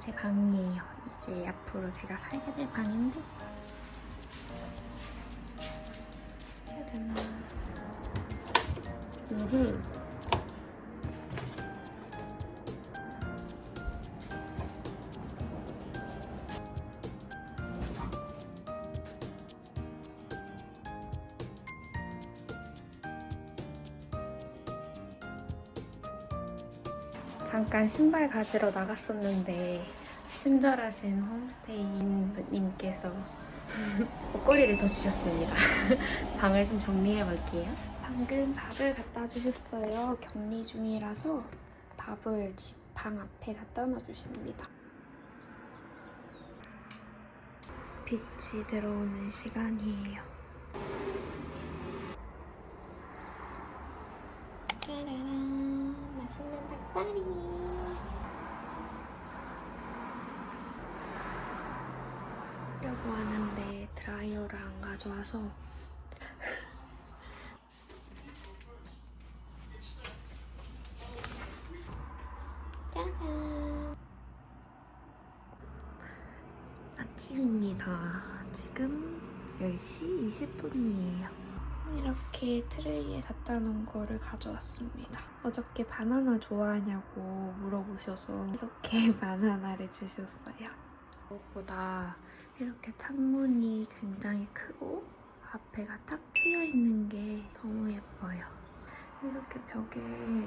제 방이에요. 이제 앞으로 제가 살게 될 방인데. 짜잔. 음. 잠깐 신발 가지러 나갔었는데 친절하신 홈스테이님께서 목걸이를 더 주셨습니다. 방을 좀 정리해 볼게요. 방금 밥을 갖다 주셨어요. 격리 중이라서 밥을 집 방 앞에 갖다 놔 주십니다. 빛이 들어오는 시간이에요. 짜라란 맛있는 닭다리. 하려고 하는데 드라이어를 안 가져와서. 짜잔. 아침입니다. 지금 10시 20분이에요. 이렇게 트레이에 갖다 놓은 거를 가져왔습니다. 어저께 바나나 좋아하냐고 물어보셔서 이렇게 바나나를 주셨어요. 무엇보다 이렇게 창문이 굉장히 크고 앞에가 딱 트여 있는 게 너무 예뻐요. 이렇게 벽에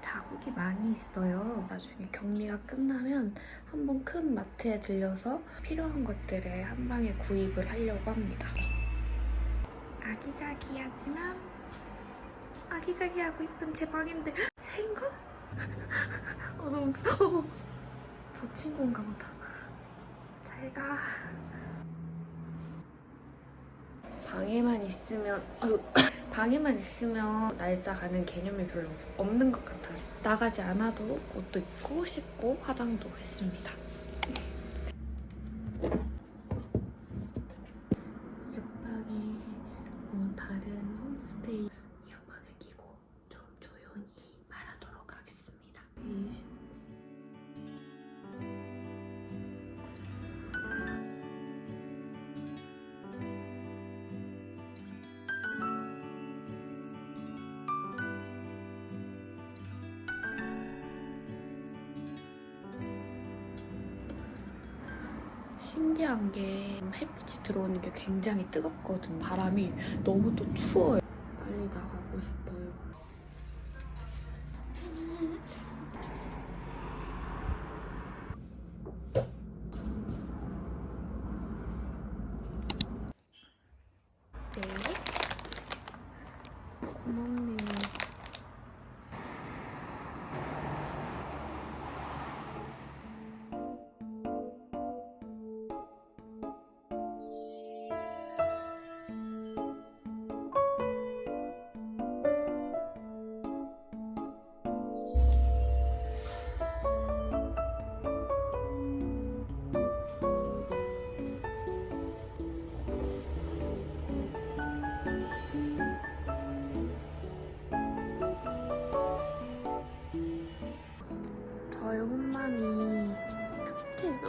자국이 많이 있어요. 나중에 격리가 끝나면 한번 큰 마트에 들려서 필요한 것들을 한 방에 구입을 하려고 합니다. 아기자기하지만 아기자기하고 이쁜 제 방인데 새인가? 어, 너무 무서워. 저 친구인가 보다. 잘 가. 방에만 있으면 방에만 있으면 날짜 가는 개념이 별로 없는 것 같아요. 나가지 않아도 옷도 입고 씻고 화장도 했습니다. 신기한 게 햇빛이 들어오는 게 굉장히 뜨겁거든요. 바람이 너무 또 추워요.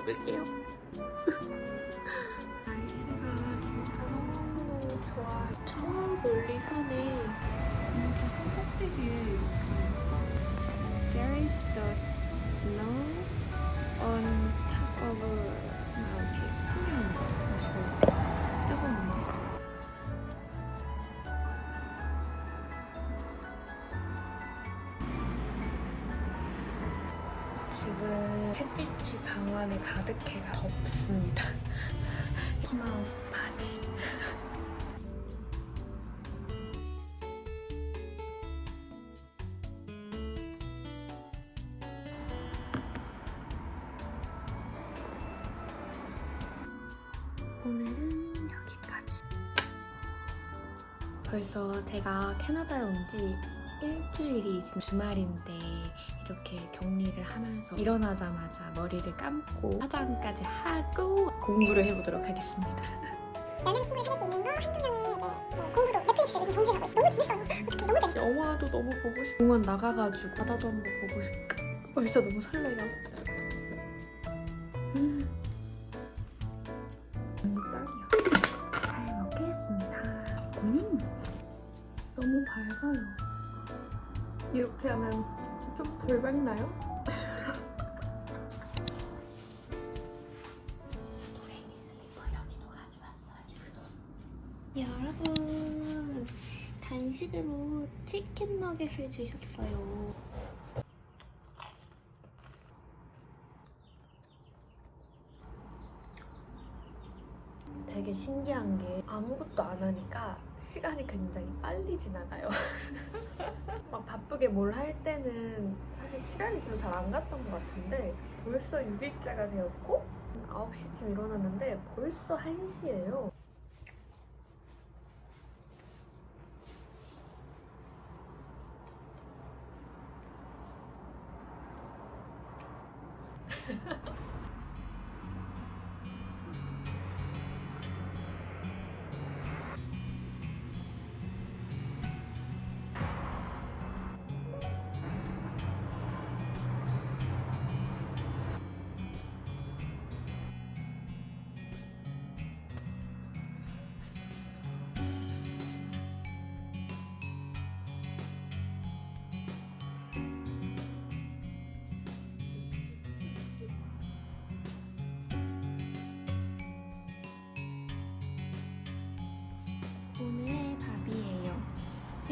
제 먹을게요. 날씨가 진짜 너무너무 좋아요. 저 멀리 산에 공주 산꼭대기 There is the snow on top of a mountain. 풍경인가? 저 뜨거운데? 지금 햇빛이 방 안에 가득해가 덥습니다. 히마우스 바지. 오늘은 여기까지. 벌써 제가 캐나다에 온 지 일주일이 지금 주말인데 이렇게 격리를 하면서 일어나자마자 머리를 감고 화장까지 하고 공부를 해보도록 하겠습니다. 연예인 친구를 사귈 수 있는 거 한두 이제 뭐 공부도 넷플릭스에서 요즘 정주행하고 있어. 너무 재밌어요. 어떻게 너무 재밌어. 영화도 너무 보고 싶고 공원 나가가지고 바다도 한번 보고 싶고 벌써 너무 설레요. 음. 언니 딸이야. 잘 먹겠습니다. 음. 너무 밝아요. 이렇게 하면 좀덜 밝나요? 여러분 간식으로 치킨 너겟을 주셨어요. 되게 신기한 게 아무것도 안 하니까 시간이 굉장히 빨리 지나가요. 막 바쁘게 뭘 할 때는 사실 시간이 별로 잘 안 갔던 것 같은데 벌써 6일째가 되었고 9시쯤 일어났는데 벌써 1시예요.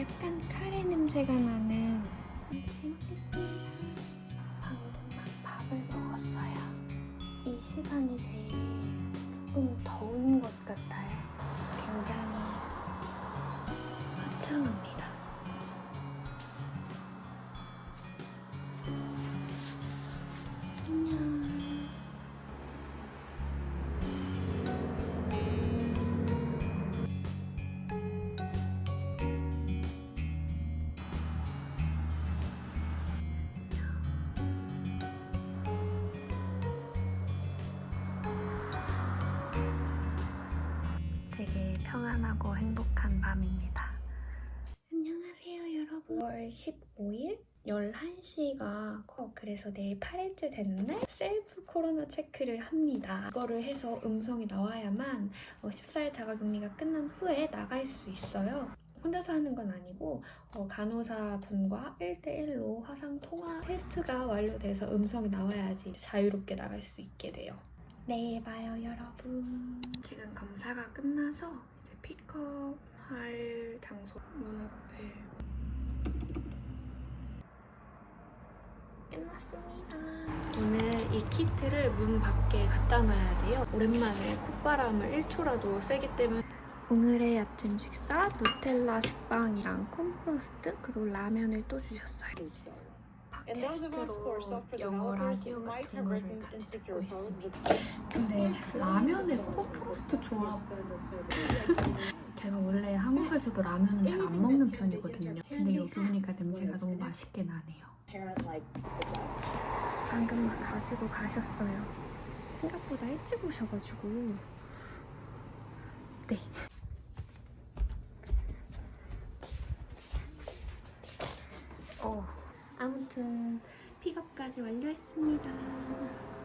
약간 카레 냄새가 나는 잘 먹겠습니다. 방금 막 밥을 먹었어요. 이 시간이 제일 조금 더운 것 같아요. 10월 15일 11시가 커 그래서 내일 8일째 되는 날 셀프 코로나 체크를 합니다. 이거를 해서 음성이 나와야만 어, 14일 자가격리가 끝난 후에 나갈 수 있어요. 혼자서 하는 건 아니고 어, 간호사분과 1대1로 화상 통화 테스트가 완료돼서 음성이 나와야지 자유롭게 나갈 수 있게 돼요. 내일 봐요 여러분. 지금 검사가 끝나서 이제 픽업할 장소 문 앞에 끝났습니다. 오늘 이 키트를 문 밖에 갖다 놔야 돼요. 오랜만에 콧바람을 1초라도 쐬기 때문에 오늘의 아침 식사 누텔라 식빵이랑 콤프로스트 그리고 라면을 또 주셨어요. And those of us who are software 영어 라디오 might 같은 have 거를 insecure 듣고 있습니다. 근데 라면에 콤프로스트 좋아하고 제가 원래 한국에서도 라면은 잘 안 먹는 편이거든요. 근데 여기 오니까 냄새가 너무 맛있게 나네요. 방금 막 가지고 가셨어요. 생각보다 일찍 오셔가지고. 네. 어, 아무튼 픽업까지 완료했습니다.